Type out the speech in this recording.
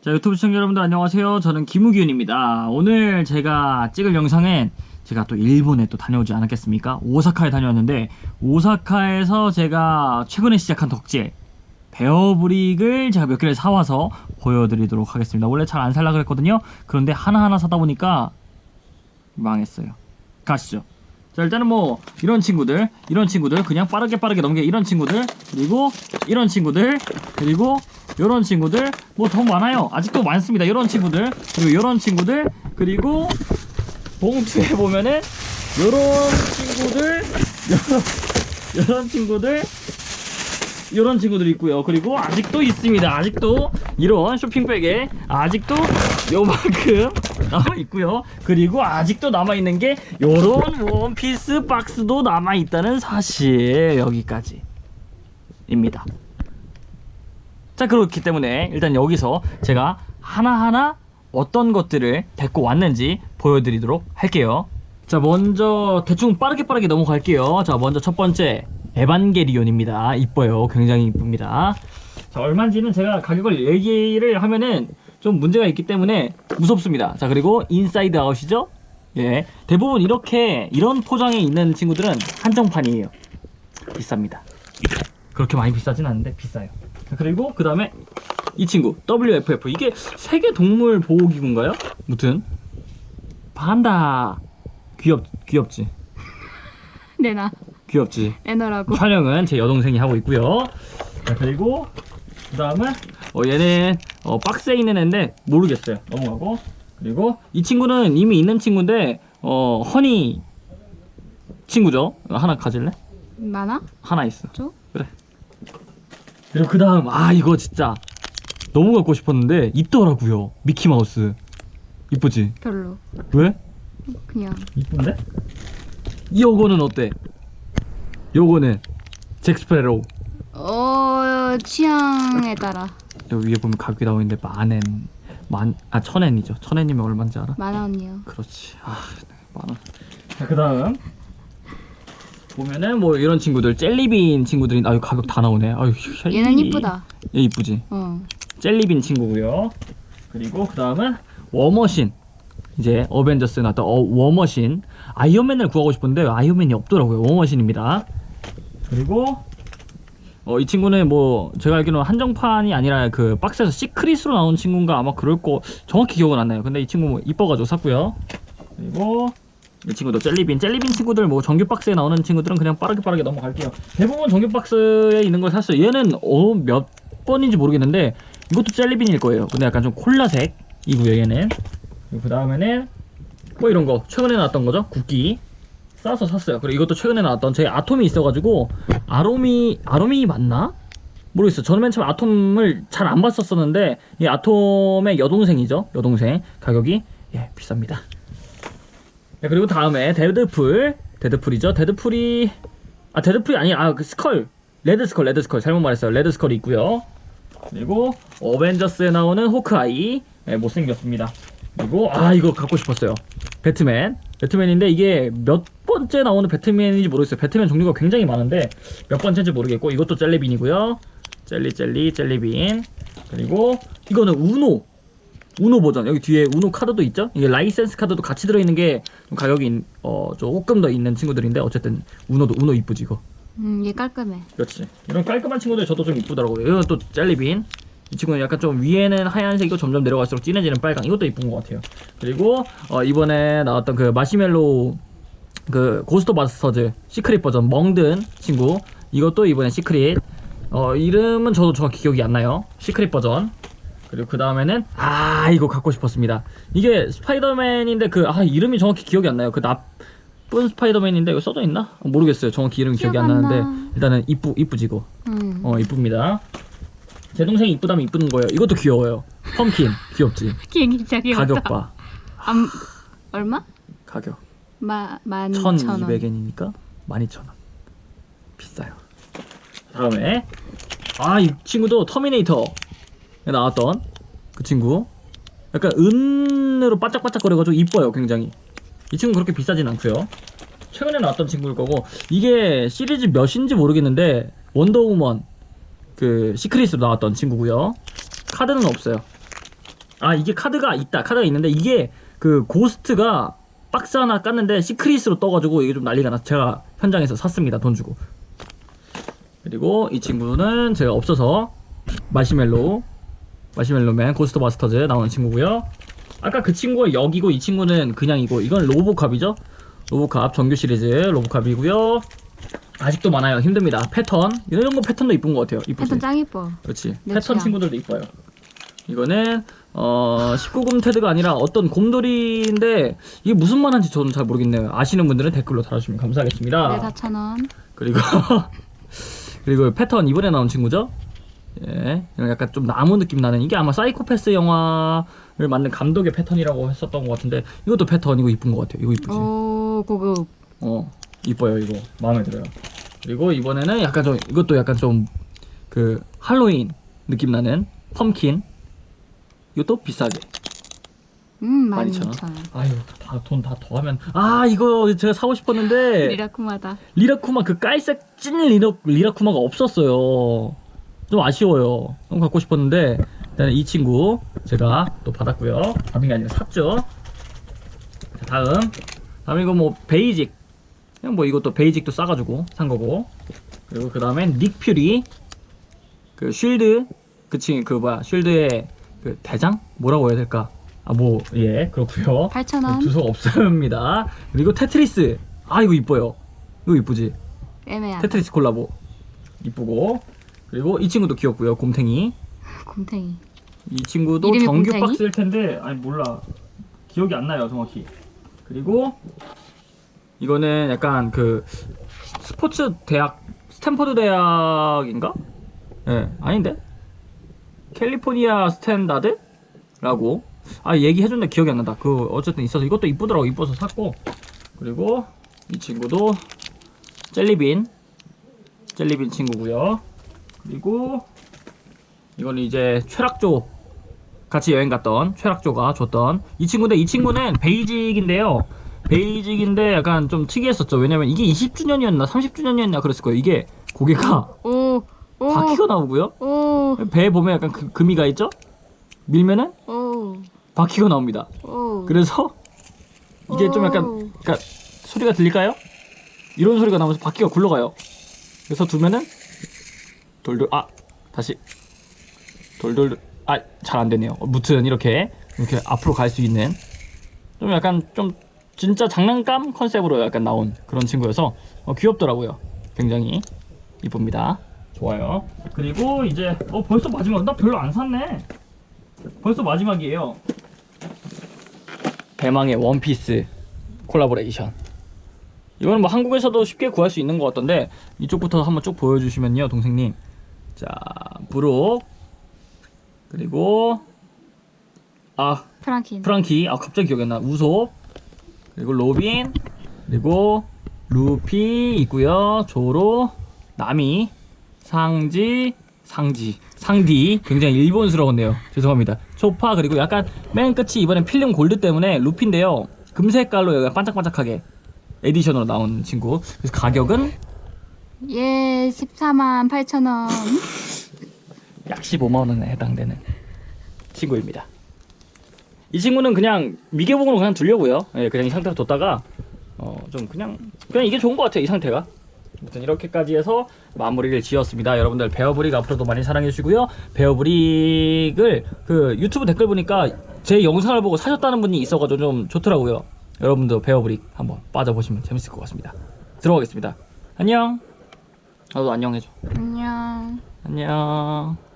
자 유튜브 시청자 여러분들 안녕하세요. 저는 김우기훈입니다. 오늘 제가 찍을 영상은 제가 또 일본에 또 다녀오지 않았겠습니까? 오사카에 다녀왔는데 오사카에서 제가 최근에 시작한 덕질 베어브릭을 제가 몇 개를 사와서 보여드리도록 하겠습니다. 원래 잘 안 살라 그랬거든요. 그런데 하나하나 사다 보니까 망했어요. 가시죠 자 일단은 뭐 이런 친구들 이런 친구들 그냥 빠르게 빠르게 넘게 이런 친구들 그리고 이런 친구들 그리고 이런 친구들. 뭐 더 많아요. 아직도 많습니다. 이런 친구들 그리고 이런 친구들 그리고 봉투에 보면은 이런 친구들 이런 친구들 이런 친구들이 있고요. 그리고 아직도 있습니다. 아직도 이런 쇼핑백에 아직도 요만큼 남아 있고요. 그리고 아직도 남아 있는 게 요런 원피스 박스도 남아 있다는 사실 여기까지 입니다. 자 그렇기 때문에 일단 여기서 제가 하나하나 어떤 것들을 데리고 왔는지 보여드리도록 할게요. 자 먼저 대충 빠르게 빠르게 넘어갈게요. 자 먼저 첫 번째 에반게리온입니다. 이뻐요. 굉장히 이쁩니다. 자 얼마인지는 제가 가격을 얘기를 하면은 좀 문제가 있기 때문에 무섭습니다. 자 그리고 인사이드 아웃이죠? 예. 대부분 이렇게 이런 포장에 있는 친구들은 한정판이에요. 비쌉니다. 그렇게 많이 비싸진 않은데 비싸요. 자, 그리고 그 다음에 이 친구 WFF 이게 세계 동물 보호기구인가요? 무튼 판다. 귀엽 귀엽지? 내나 귀엽지 애너라고 촬영은 제 여동생이 하고 있고요 자 그리고 그 다음은 어, 얘는 어, 박스에 있는 애인데 모르겠어요 넘어가고 그리고 이 친구는 이미 있는 친구인데 어 허니 친구죠 하나 가질래? 많아? 하나 있어 줘? 그래 그리고 그 다음 아 이거 진짜 너무 갖고 싶었는데 있더라고요 미키마우스 이쁘지? 별로 왜? 그냥 이쁜데? 이거는 어때? 요거는 잭스프레로. 어 취향에 따라. 여기 위에 보면 가격이 나와 있는데 만엔 만아 천엔이죠. 천엔이면 얼마인지 알아? 만화 언니요. 그렇지. 아 만원. 자 그 다음. 보면은 뭐 이런 친구들 젤리빈 친구들이 아유 가격 다 나오네. 아유 얘는 이쁘다. 얘 이쁘지? 어. 젤리빈 친구고요. 그리고 그 다음은 워머신. 이제 어벤져스에 나왔던 어, 워머신. 아이언맨을 구하고 싶은데 아이언맨이 없더라고요. 워머신입니다 그리고 어, 이 친구는 뭐 제가 알기로는 한정판이 아니라 그 박스에서 시크릿으로 나온 친구인가 아마 그럴 거 정확히 기억은 안 나요. 근데 이 친구 뭐 이뻐가지고 샀고요. 그리고 이 친구도 젤리빈 젤리빈 친구들 뭐 정규 박스에 나오는 친구들은 그냥 빠르게 빠르게 넘어갈게요. 대부분 정규 박스에 있는 걸 샀어요. 얘는 어, 몇 번인지 모르겠는데 이것도 젤리빈일 거예요. 근데 약간 좀 콜라색이고요 얘는. 그 다음에는 뭐 이런 거 최근에 나왔던 거죠? 국기 싸서 샀어요. 그리고 이것도 최근에 나왔던 제 아톰이 있어가지고 아롬이 아롬이 맞나? 모르겠어요 저는 맨 처음 아톰을 잘 안 봤었었는데 이 아톰의 여동생이죠. 여동생 가격이 예 비쌉니다. 네, 그리고 다음에 데드풀 데드풀이죠. 데드풀이 아 데드풀이 아니 아그 스컬. 레드 스컬 레드 스컬. 잘못 말했어요. 레드 스컬이 있고요. 그리고 어벤져스에 나오는 호크아이. 네, 못생겼습니다. 그리고 아 이거 갖고 싶었어요. 배트맨 배트맨인데 이게 몇 번째 나오는 배트맨인지 모르겠어요. 배트맨 종류가 굉장히 많은데 몇 번째인지 모르겠고 이것도 젤리빈이고요. jel리 젤리 젤리빈. 그리고 이거는 우노 우노 버전. 여기 뒤에 우노 카드도 있죠? 이게 라이센스 카드도 같이 들어있는 게좀 가격이 어 조금 더 있는 친구들인데 어쨌든 우노도 우노 이쁘지 이거. 음 얘 깔끔해. 그렇지. 이런 깔끔한 친구들 저도 좀 이쁘더라고요. 이건 또 젤리빈 이 친구는 약간 좀 위에는 하얀색이고 점점 내려갈수록 진해지는 빨강. 이것도 이쁜 것 같아요. 그리고 어, 이번에 나왔던 그 마시멜로 그 고스트바스터즈 시크릿 버전 멍든 친구. 이것도 이번에 시크릿. 어 이름은 저도 정확히 기억이 안 나요. 시크릿 버전. 그리고 그 다음에는 아 이거 갖고 싶었습니다. 이게 스파이더맨인데 그 아 이름이 정확히 기억이 안 나요. 그 나쁜 스파이더맨인데 이거 써져 있나? 어, 모르겠어요. 정확히 이름이 기억이 안 나는데 나. 일단은 이쁘 이쁘지고. 음. 어 이쁩니다 제 동생이 이쁘다면 이쁜 거예요. 이것도 귀여워요. 펌킨. 귀엽지? 기억이 진짜 귀엽다 가격 봐. 암, 얼마? 가격. 마, 만 이천 원 1200엔이니까 12,000원. 비싸요. 다음에 아 이 친구도 터미네이터 에 나왔던 그 친구. 약간 은으로 반짝반짝거려가지고 이뻐요 굉장히. 이 친구 그렇게 비싸진 않고요. 최근에 나왔던 친구일 거고 이게 시리즈 몇인지 모르겠는데 원더우먼 그 시크릿으로 나왔던 친구고요. 카드는 없어요. 아 이게 카드가 있다. 카드가 있는데 이게 그 고스트가 박스 하나 깠는데 시크릿으로 떠가지고 이게 좀 난리가 나서 제가 현장에서 샀습니다. 돈 주고. 그리고 이 친구는 제가 없어서 마시멜로우 마시멜로맨 고스트 마스터즈 나오는 친구고요. 아까 그 친구가 여기고 이 친구는 그냥 이거. 이건 로보캅이죠? 로보캅 정규 시리즈 로보캅이고요 아직도 많아요. 힘듭니다. 패턴. 이런 거 패턴도 이쁜 것 같아요. 이쁘지? 패턴 짱 이뻐. 그렇지. 내 패턴 취향. 친구들도 이뻐요. 이거는 어 19금 테드가 아니라 어떤 곰돌이인데 이게 무슨 말인지 저는 잘 모르겠네요. 아시는 분들은 댓글로 달아주시면 감사하겠습니다. 네 4천 원. 그리고 그리고 패턴 이번에 나온 친구죠? 예. 약간 좀 나무 느낌 나는. 이게 아마 사이코패스 영화를 만든 감독의 패턴이라고 했었던 것 같은데 이것도 패턴. 이거 이쁜 것 같아요. 이거 이쁘지? 오 고급. 어 이뻐요 이거. 마음에 들어요. 그리고 이번에는 약간 좀 이것도 약간 좀 그 할로윈 느낌 나는 펌킨. 이것도 비싸게. 음 12,000원. 12,000원. 아유 다 돈 다 더하면. 아 이거 제가 사고 싶었는데 리라쿠마다. 리라쿠마 그 깔색 찐 리라, 리라쿠마가 없었어요. 좀 아쉬워요. 너무 갖고 싶었는데 일단 이 친구 제가 또 받았고요. 받은 게 아니라 샀죠. 자, 다음. 다음 이거 뭐 베이직 그냥 뭐 이것도 베이직도 싸가지고 산 거고. 그리고 그 다음엔 닉퓨리. 그 쉴드. 그치 그 뭐야 쉴드의 그 대장? 뭐라고 해야 될까? 아 뭐 예 그렇고요. 8,000원. 주소가 없습니다. 그리고 테트리스. 아 이거 이뻐요. 이거 이쁘지? 애매하다. 테트리스 콜라보. 이쁘고. 그리고 이 친구도 귀엽고요 곰탱이. 곰탱이. 이 친구도 정규 곰탱이? 박스일 텐데 아니 몰라. 기억이 안 나요 정확히. 그리고 이거는 약간 그 스포츠 대학 스탠퍼드 대학인가? 예 아닌데? 캘리포니아 스탠다드라고. 아 얘기해준데 기억이 안 난다. 그 어쨌든 있어서 이것도 이쁘더라고. 이뻐서 샀고. 그리고 이 친구도 젤리빈. 젤리빈 친구고요. 그리고 이거는 이제 최락조 같이 여행 갔던 최락조가 줬던 이 친구인데 이 친구는 베이직인데요. 베이직인데 약간 좀 특이했었죠. 왜냐면 이게 20주년이었나 30주년이었나 그랬을 거예요. 이게 고개가 오. 오. 바퀴가 나오고요. 오. 배에 보면 약간 그, 금이가 있죠? 밀면은 오. 바퀴가 나옵니다. 오. 그래서 이게 좀 약간 오. 그러니까 소리가 들릴까요? 이런 소리가 나면서 바퀴가 굴러가요. 그래서 두면은 돌돌 아 다시 돌돌 아 잘 안 되네요. 어, 무튼 이렇게 이렇게 앞으로 갈 수 있는 좀 약간 좀 진짜 장난감 컨셉으로 약간 나온 그런 친구여서 어, 귀엽더라고요. 굉장히 이쁩니다. 좋아요. 그리고 이제 어 벌써 마지막 나 별로 안 샀네. 벌써 마지막이에요. 대망의 원피스 콜라보레이션. 이거는 뭐 한국에서도 쉽게 구할 수 있는 것 같던데 이쪽부터 한번 쭉 보여주시면요, 동생님. 자, 브룩 그리고 아 프랑킨. 프랑키 아 갑자기 기억이 안 나. 우소 그리고 로빈 그리고 루피 있고요. 조로 나미 상지 상지 상디 굉장히 일본스러웠네요. 죄송합니다. 초파 그리고 약간 맨 끝이 이번엔 필름 골드 때문에 루피인데요. 금색깔로 약간 반짝반짝하게 에디션으로 나온 친구. 그래서 가격은 예, 14만 8천 원. 약 15만 원에 해당되는 친구입니다. 이 친구는 그냥 미개봉으로 그냥 두려고요. 예, 그냥 이 상태로 뒀다가 어 좀 그냥 그냥 이게 좋은 것 같아요. 이 상태가. 아무튼 이렇게까지 해서 마무리를 지었습니다. 여러분들 베어브릭 앞으로도 많이 사랑해 주시고요. 베어브릭을 그 유튜브 댓글 보니까 제 영상을 보고 사셨다는 분이 있어가지고 좀 좋더라고요. 여러분도 베어브릭 한번 빠져보시면 재밌을 것 같습니다. 들어가겠습니다. 안녕. 나도 안녕 해줘. 안녕. 안녕.